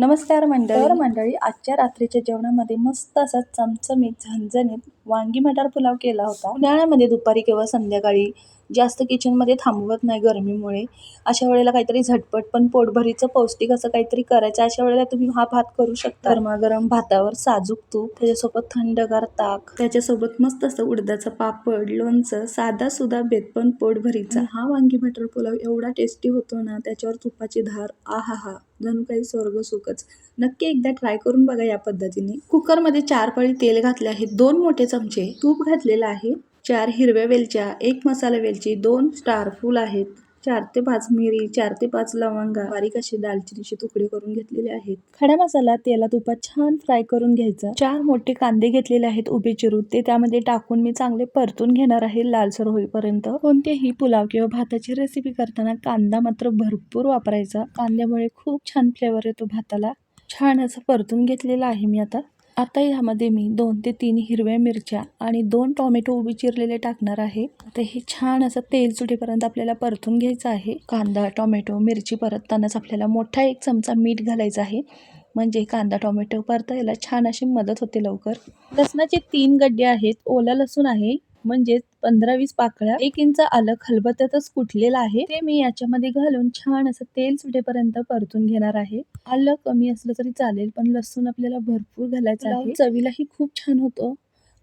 नमस्कार मंडळी. तर मंडळी आजच्या रात्रीच्या जेवणामध्ये मस्त असा चमचमीत झणझणीत वांगी मटार पुलाव केला होता. उन्हाळ्यामध्ये दुपारी किंवा संध्याकाळी जास्त किचनमध्ये थांबवत नाही गरमीमुळे. अशा वेळेला काहीतरी झटपट पण पोटभरीचं पौष्टिक असं काहीतरी करायचं. अशा वेळेला तुम्ही हा भात करू शकता. गरमागरम भातावर साजूक तूप त्याच्यासोबत थंडगार ताक त्याच्यासोबत मस्त असं उडदाचं पापड लोणचं साधा सुद्धा बेत पण पोटभरीचा. हा वांगी मटार पुलाव एवढा टेस्टी होतो ना त्याच्यावर तुपाची धार आहा हा जणू काही स्वर्ग सुखच. नक्की एकदा ट्राय करून बघा या पद्धतीने. कुकरमध्ये चार पळी तेल घातले आहे. दोन मोठे चमचे तूप घातलेलं आहे. चार हिरव्या वेलच्या एक मसाला वेलची दोन स्टार फूल आहेत. चार ते पाच मिरी चार ते पाच लवंगा बारीक असे दालचिनीचे तुकडे करून घेतलेले आहेत. खडा मसाला तेला तुपात छान फ्राय करून घ्यायचा. चार मोठे कांदे घेतलेले आहेत उभे चिरून. ते त्यामध्ये टाकून मी चांगले परतून घेणार आहे लालसर होईपर्यंत. कोणतेही पुलाव किंवा भाताची रेसिपी करताना कांदा मात्र भरपूर वापरायचा. कांद्यामुळे खूप छान फ्लेवर येतो भाताला. छान असं परतून घेतलेलं आहे मी आता. आता यामध्ये मी दोन ते तीन हिरव्या मिरच्या आणि दोन टोमॅटो उभी चिरलेले टाकणार आहे. आता हे छान असं तेल सुटेपर्यंत आपल्याला परतून घ्यायचं आहे. कांदा टोमॅटो मिरची परततानाच आपल्याला मोठा एक चमचा मीठ घालायचा आहे. म्हणजे कांदा टोमॅटो परतायला छान अशी मदत होते लवकर. लसणाचे तीन गड्डे आहेत. ओला लसूण आहे. म्हणजेच पंधरा वीस पाकळ्या एक इंच आलं खलबत्त्यातच कुटलेलं आहे ते मी याच्यामध्ये घालून छान असं तेल सुटेपर्यंत परतून घेणार आहे. आलं कमी असलं तरी चालेल पण लसूण आपल्याला भरपूर घालायचं आहे. चवीलाही खूप छान होतो.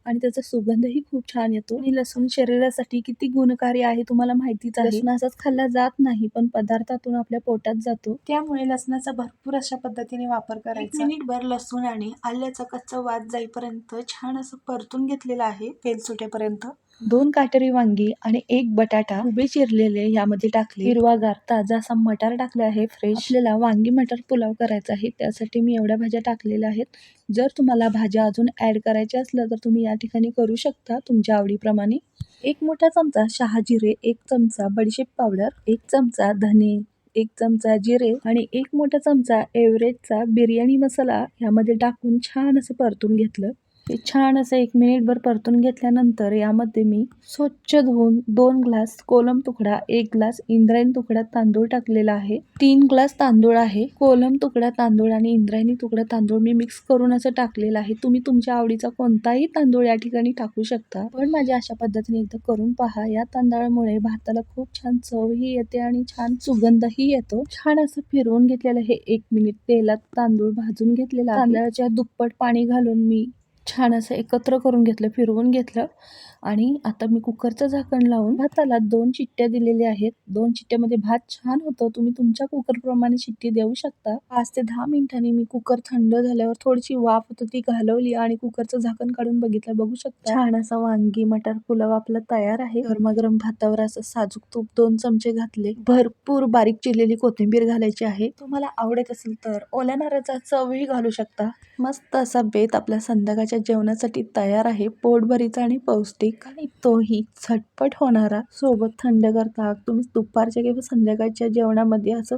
आणि त्याचा सुगंधही खूप छान येतो. आणि लसूण शरीरासाठी किती गुणकारी आहे तुम्हाला माहितीच आहे. लसूण असाच खाल्ला जात नाही पण पदार्थातून आपल्या पोटात जातो. त्यामुळे लसणाचा भरपूर अशा पद्धतीने वापर करायचा. मिनिटभर लसूण आणि आल्याचा कच्चा वाद जाईपर्यंत छान असं परतून घेतलेलं आहे. तेल सुटेपर्यंत. दोन काटेरी वांगी आणि एक बटाटा उभे चिरलेले यामध्ये टाकले. हिरवागार ताजा असा मटार टाकला आहे. फ्रेश आपल्याला वांगी मटार पुलाव करायचा आहे. त्यासाठी मी एवढ्या भाज्या टाकलेल्या आहेत. जर तुम्हाला भाज्या अजून ॲड करायच्या असल्या तर तुम्ही या ठिकाणी करू शकता तुमच्या आवडीप्रमाणे. एक मोठा चमचा शहाजिरे एक चमचा बडीशेप पावडर एक चमचा धने एक चमचा जिरे आणि एक मोठा चमचा एव्हरेजचा बिर्याणी मसाला यामध्ये टाकून छान असं परतून घेतलं. हे छान असं एक मिनिटभर परतून घेतल्यानंतर यामध्ये मी स्वच्छ धुवून दोन ग्लास कोलम तुकडा एक ग्लास इंद्रायणी तुकडा तांदूळ टाकलेला आहे. तीन ग्लास तांदूळ आहे. कोलम तुकडा तांदूळ आणि इंद्रायणी तुकडा तांदूळ मी मिक्स करून असं टाकलेलं आहे. तुम्ही तुमच्या आवडीचा कोणताही तांदूळ या ठिकाणी टाकू शकता. पण माझ्या अशा पद्धतीने एकदा करून पहा. या तांदळामुळे भाताला खूप छान चवही येते आणि छान सुगंधही येतो. छान असं फिरवून घेतलेलं हे एक मिनिट तेलात तांदूळ भाजून घेतलेला तांदळाच्या दुप्पट पाणी घालून मी छान असं एकत्र करून घेतलं फिरवून घेतलं. आणि आता मी कुकरचं झाकण लावून भाताला दोन चिट्ट्या दिलेल्या आहेत. दोन चिट्ट्यामध्ये भात छान होतं. तुम्ही तुमच्या कुकरप्रमाणे चिट्टी देऊ शकता. पाच ते दहा मिनिटांनी मी कुकर थंड झाल्यावर थोडीशी वाफ होतं ती घालवली आणि कुकरचं झाकण काढून बघितलं. बघू शकता. छान असा वांगी मटार पुलाव आपला तयार आहे. गरमागरम भातावर असं साजूक तूप दोन चमचे घातले. भरपूर बारीक चिरलेली कोथिंबीर घालायची आहे. तुम्हाला आवडत असेल तर ओल्या नारळाचा चवही घालू शकता. मस्त असा बेत आपल्या संध्याकाळच्या जेवणासाठी तयार आहे पोटभरीचा आणि पौष्टिक. आणि तोही झटपट होणारा. सोबत थंडगार ताक तुम्ही दुपारच्या किंवा संध्याकाळच्या जेवणामध्ये असं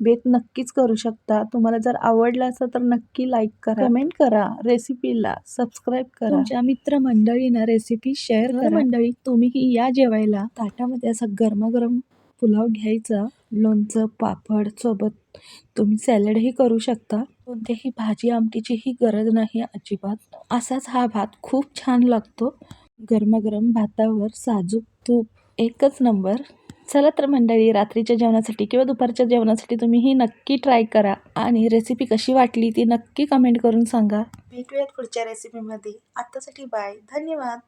बेत नक्कीच करू शकता. तुम्हाला जर आवडलं असं तर नक्की लाईक करा. कमेंट करा. रेसिपीला सबस्क्राईब करा. तुमच्या मित्रमंडळींना रेसिपी शेअर करा. मंडळी तुम्हीही या जेवायला. ताटामध्ये असा गरमागरम पुलाव घ्यायचा लोणचं पापड सोबत तुम्ही सॅलडही करू शकता. कोणत्याही भाजी आमटीचीही गरज नाही अजिबात. असाच हा भात खूप छान लागतो. गरमागरम भातावर साजूक तूप एकच नंबर. चला तर मंडळी रात्रीच्या जेवणासाठी किंवा दुपारच्या जेवणासाठी तुम्ही ही नक्की ट्राय करा. आणि रेसिपी कशी वाटली ती नक्की कमेंट करून सांगा. भेटूयात पुढच्या रेसिपीमध्ये. आत्तासाठी बाय. धन्यवाद.